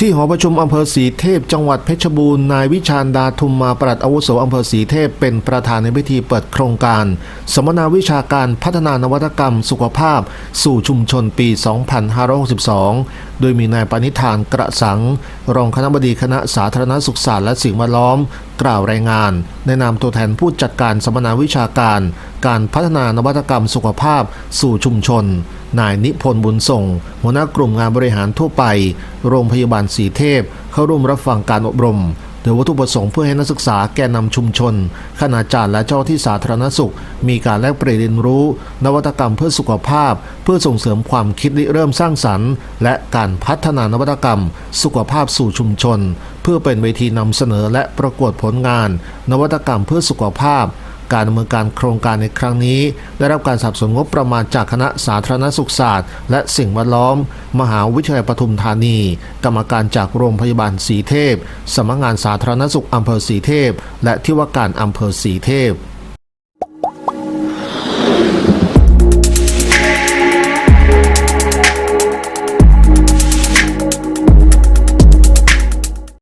ที่หอประชุมอำเภอสีเทพ จังหวัดเพชรบูรณ์นายวิชาญดาทุมมาปลัดอาวุโสอำเภอสีเทพเป็นประธานในพิธีเปิดโครงการสมนาวิชาการพัฒนานวัตกรรม สุขภาพ สู่ชุมชนปี 2562 โดยมีนายปณิธานกระสัง รองคณะบดีคณะสาธารณสุขศาสตร์และสิ่งแวดล้อมกล่าวรายงานในนามตัวแทนผู้จัดการสัมมนาวิชาการ การพัฒนานวัตกรรมสุขภาพสู่ชุมชน นายนิพนธ์บุญส่ง หัวหน้ากลุ่มงานบริหารทั่วไป โรงพยาบาลสีเทพ เข้าร่วมรับฟังการอบรม โดยวัตถุประสงค์เพื่อให้นักศึกษาแกนนำชุมชนคณาจารย์และเจ้าที่สาธารณสุข มีการแลกเปลี่ยนเรียนรู้ นวัตกรรมเพื่อสุขภาพ เพื่อส่งเสริมความคิดริเริ่มสร้างสรรค์ และการพัฒนานวัตกรรม สุขภาพสู่ชุมชน เพื่อเป็นเวทีนำเสนอและประกวดผลงาน นวัตกรรมเพื่อสุขภาพ การดำเนินการโครงการในครั้งนี้ ได้รับการสนับสนุนงบประมาณจากคณะสาธารณสุขศาสตร์ และสิ่งแวดล้อม มหาวิทยาลัยปทุมธานี กรรมการจากโรงพยาบาลสีเทพสำนักงานสาธารณสุขอำเภอสีเทพ และที่ว่าการอำเภอสีเทพ